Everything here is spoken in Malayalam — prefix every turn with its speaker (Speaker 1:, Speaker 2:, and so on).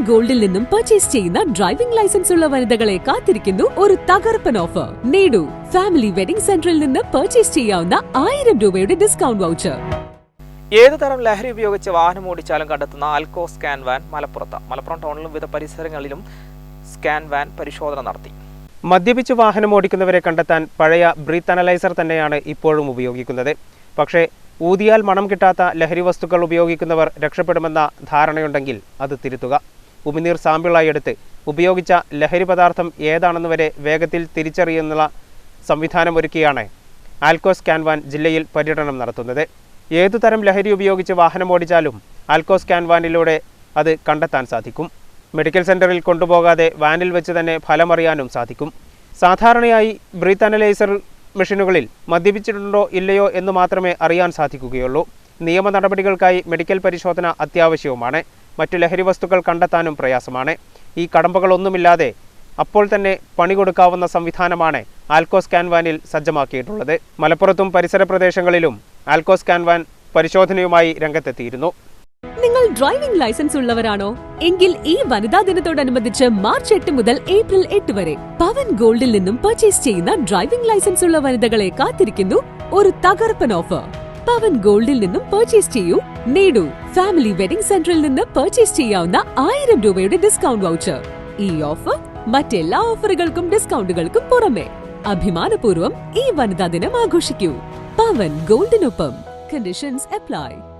Speaker 1: ഗോൾഡിൽ നിന്നും പർച്ചേസ് ചെയ്യുന്ന ഡ്രൈവിംഗ് ലൈസൻസ് ഉള്ള വനിതകളെ കാത്തിരിക്കുന്നു ഒരു തകർപ്പൻ ഓഫർ നേടൂ ഫാമിലി വെഡിംഗ് സെന്ററിൽ നിന്ന് പർച്ചേസ് ചെയ്യാവുന്ന ആയിരം രൂപയുടെ ഡിസ്കൗണ്ട് വൗച്ചർ
Speaker 2: ഏത് തരം ലഹരി ഉപയോഗിച്ച് വാഹനം ഓടിച്ചാലും കണ്ടെത്തുന്ന ആൽക്കോ സ്കാൻ വാൻ മലപ്പുറത്ത്. മലപ്പുറം ടൗണിലും വിവിധ പരിസരങ്ങളിലും സ്കാൻ വാൻ പരിശോധന നടത്തി.
Speaker 3: മദ്യപിച്ച് വാഹനം ഓടിക്കുന്നവരെ കണ്ടെത്താൻ പഴയ ബ്രീത്ത് അനലൈസർ തന്നെയാണ് ഇപ്പോഴും ഉപയോഗിക്കുന്നത്. പക്ഷേ ഊതിയാൽ മണം കിട്ടാത്ത ലഹരി വസ്തുക്കൾ ഉപയോഗിക്കുന്നവർ രക്ഷപ്പെടുമെന്ന ധാരണയുണ്ടെങ്കിൽ അത് തിരുത്തുക. ഉമിനീർ സാമ്പിളായി എടുത്ത് ഉപയോഗിച്ച ലഹരി പദാർത്ഥം ഏതാണെന്ന് വരെ വേഗത്തിൽ തിരിച്ചറിയുന്ന സംവിധാനം ഒരുക്കിയാണ് ആൽക്കോസ് കാൻവാൻ ജില്ലയിൽ പര്യടനം നടത്തുന്നത്. ഏതു തരം ലഹരി ഉപയോഗിച്ച് വാഹനം ഓടിച്ചാലും ആൽക്കോസ് കാൻവാനിലൂടെ അത് കണ്ടെത്താൻ സാധിക്കും. മെഡിക്കൽ സെന്ററിൽ കൊണ്ടുപോകാതെ വാനിൽ വെച്ച് തന്നെ ഫലമറിയാനും സാധിക്കും. സാധാരണയായി ബ്രീത്ത് അനലൈസർ മെഷീനുകളിൽ മദ്യപിച്ചിട്ടുണ്ടോ ഇല്ലയോ എന്ന് മാത്രമേ അറിയാൻ സാധിക്കുകയുള്ളൂ. നിയമ നടപടികൾക്കായി മെഡിക്കൽ പരിശോധന അത്യാവശ്യവുമാണ്. മറ്റു ലഹരി വസ്തുക്കൾ കണ്ടെത്താനും പ്രയാസമാണ്. ഈ കടമ്പകളൊന്നുമില്ലാതെ അപ്പോൾ തന്നെ പണി കൊടുക്കാവുന്ന സംവിധാനമാണ് ആൽക്കോ സ്കാൻ വാനിൽ സജ്ജമാക്കിയിട്ടുള്ളത്. മലപ്പുറത്തും പരിസര പ്രദേശങ്ങളിലും ആൽക്കോ സ്കാൻ വാൻ പരിശോധനയുമായി രംഗത്തെത്തിയിരുന്നു.
Speaker 1: നിങ്ങൾ ഡ്രൈവിംഗ് ലൈസൻസ് ഉള്ളവരാണോ? എങ്കിൽ ഈ വനിതാ ദിനത്തോടനുബന്ധിച്ച് മാർച്ച് എട്ട് മുതൽ ഏപ്രിൽ എട്ട് വരെ പവൻ ഗോൾഡിൽ നിന്നും പർച്ചേസ് ചെയ്യുന്ന ഡ്രൈവിംഗ് ലൈസൻസ് ഉള്ള വനിതകളെ കാത്തിരിക്കുന്നു ഒരു തകർപ്പൻ ഓഫർ. പവൻ ഗോൾഡിൽ നിന്നും പർച്ചേസ് ചെയ്യൂ. നേടൂ. ഫാമിലി വെഡിംഗ് സെന്ററിൽ നിന്ന് പർച്ചേസ് ചെയ്യാവുന്ന ആയിരം രൂപയുടെ ഡിസ്കൗണ്ട് വൗച്ചർ ഈ ഓഫർ മറ്റെല്ലാ ഓഫറുകൾക്കും ഡിസ്കൗണ്ടുകൾക്കും പുറമെ. അഭിമാനപൂർവം ഈ വനിതാ ദിനം ആഘോഷിക്കൂ. പവൻ ഗോൾഡിനൊപ്പം. Conditions apply